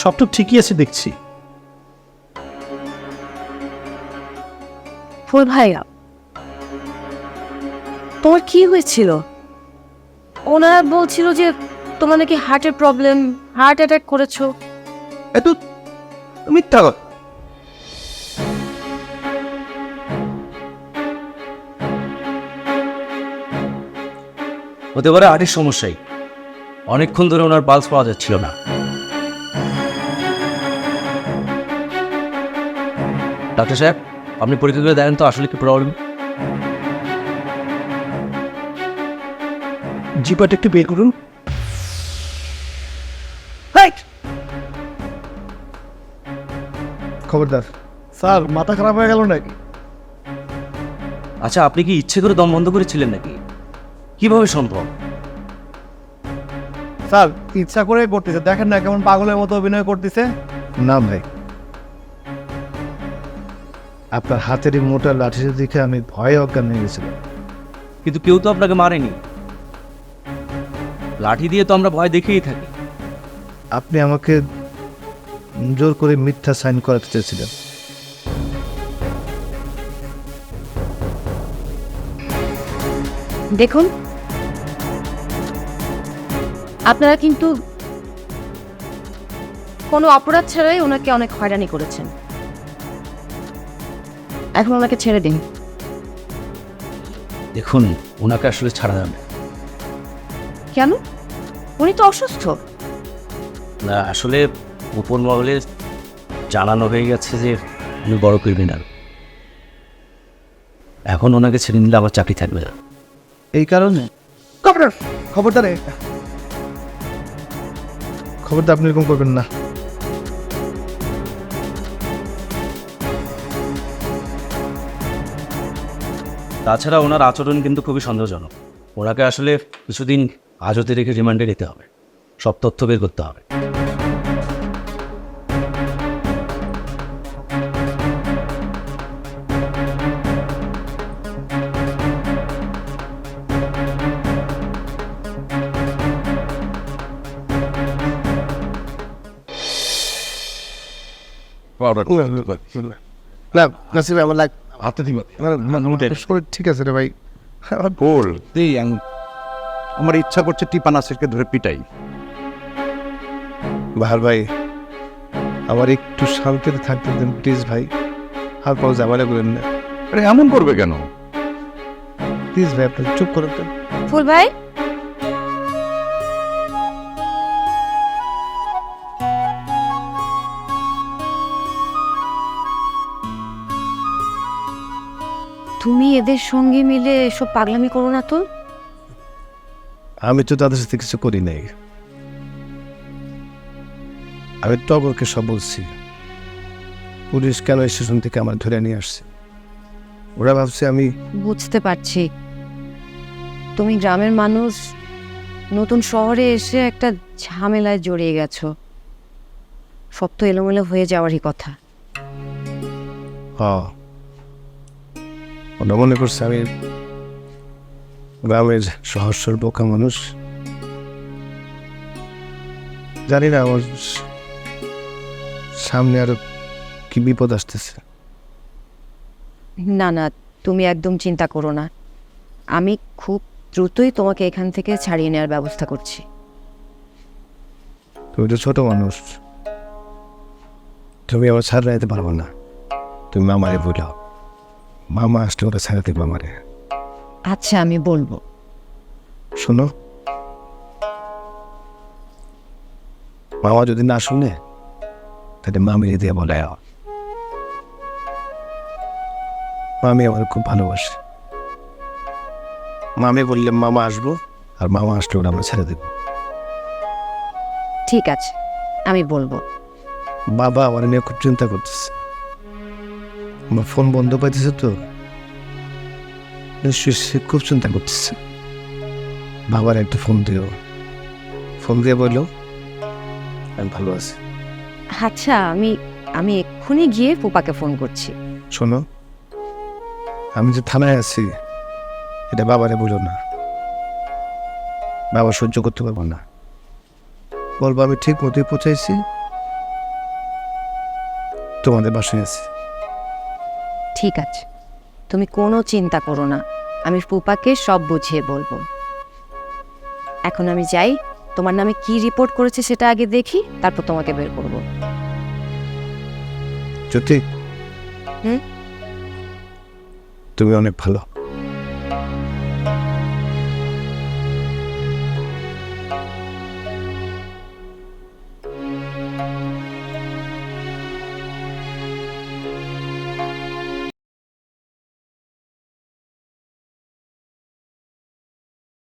সব তো ঠিকই আছে দেখছি। ফুল ভাইয়া তোমার কি হয়েছিল? ওনারা বলছিল যে তোমার নাকি হার্টের প্রবলেম হার্ট অ্যাটাক করেছ। এত মিথ্যা কথা। হতে পারে হার্টের সমস্যাই। অনেকক্ষণ ধরে ওনার পালস পাওয়া যাচ্ছিল না। ডাক্তার সাহেব আপনি পরীক্ষা করে দেখেন তো আসলে কি প্রবলেম জিপাটা একটু বের করুন। খবরদার। স্যার মাথা খারাপ হয়ে গেল নাকি? আচ্ছা আপনি কি ইচ্ছে করে দম বন্ধ করেছিলেন নাকি? কীভাবে সম্ভব? স্যার ইচ্ছা করে করতেছে। দেখেন না কেমন পাগলের মতো অভিনয় করতেছে। না ভাই আপনার হাতের এই মোটা লাঠিটা দেখে আমি ভয়ে অজ্ঞান হয়ে গেছিলাম। কিন্তু কেউ তো আপনাকে মারেনি। লাঠি দিয়ে তো আমরা ভয় দেখেই থাকি। আপনি আমাকে জোর করে মিথ্যা সাইন করাতে চেয়েছিলেন। দেখুন আপনারা কিন্তু কোনো অপরাধ ছাড়াই ওনাকে অনেক হয়রানি করেছেন। এখন ওনাকে ছেড়ে দিন। দেখুন ওনাকে আসলে ছাড়া যাবে কেন? উনি তো অসুস্থ। না আসলে উপর মহলে জানানো হয়ে গেছে যে উনি বড় ক্রিমিনাল এখন ওনাকে ছেড়ে নিলে আবার চাকরি থাকবে না। এই কারণে? খবরদার খবরদার। খবরটা আপনি এরকম করবেন না। তাছাড়া ওনার আচরণ কিন্তু খুবই সন্দেহজনক ওনাকে আসলে কিছুদিন হাজতে রেখে রিমান্ডে নিতে হবে সব তথ্য বের করতে হবে না নাসিব আমার লাগ হাতে দিব। শরীর ঠিক আছে রে ভাই। বল। আমার ইচ্ছা করছে টিপা নাসিরকে ধরে পিটাই। বাহার ভাই আমার একটু শান্তিতে থাকতে দেন প্লিজ ভাই। আর পাও ঝামেলা করেন না। আরে এমন করবে কেন? প্লিজ ভাই আপনি চুপ করেন তো। ফুল ভাই? তুমি এদের সঙ্গে মিলে এসব পাগলামি করো না তো। আমি তো তাদের সাথে কিছু করি নাই। আমি টগরকে সব বলছি। পুলিশ কেন স্টেশন থেকে আমার ধরে নিয়ে আসছে? ওরা ভাবছে আমি বুঝতে পারছি। তুমি গ্রামের মানুষ নতুন শহরে এসে একটা ঝামেলায় জড়িয়ে গেছো। সব তো এলোমেলো হয়ে যাওয়ারই কথা। হ ওরা মনে করছে আমি গ্রামের সহস্র বোকা মানুষ। জানি না আমার সামনে আরও কি বিপদ আসতেছে। না না তুমি একদম চিন্তা করো না। আমি খুব দ্রুতই তোমাকে এখান থেকে ছাড়িয়ে নেওয়ার ব্যবস্থা করছি। তুমি তো ছোট মানুষ। তুমি আমার ছাড় রাখতে পারব না। তুমি মামারে বলো মামা আসলে ওরা ছাড়া দেবো আমারে। আচ্ছা আমি বলব। শোনো। মামা যদি না শুনে তাহলে মামিরে দিয়ে বলে মামি আমার খুব ভালোবাসে। মামি বললে মামা আসব আর মামা আসলে ওরা আমরা ছেড়ে দেবো। ঠিক আছে আমি বলব। বাবা আমার নিয়ে খুব চিন্তা করতেছে। আমার ফোন বন্ধ পাইতেছে তো। নিশ্চয়ই সে খুব চিন্তা করতেছে। বাবার একটা ফোন দিও। ফোন দিয়ে বলল আমি ভালো আছি। আচ্ছা আমি আমি এক্ষুনি গিয়ে ফুপাকে ফোন করছি। শোনো আমি যে থানায় আছি এটা বাবারে বলো না। বাবা সহ্য করতে পারব না। বলব আমি ঠিক মতোই পৌঁছাইছি। তোমাদের বাসায় আছি। ঠিক আছে। তুমি কোনো চিন্তা করো না। আমি ফুপাকে সব বুঝিয়ে বলব। এখন আমি যাই। তোমার নামে কি রিপোর্ট করেছে সেটা আগে দেখি তারপর তোমাকে বের করব। জ্যোতি? হুম? তুমি অনেক ভালো।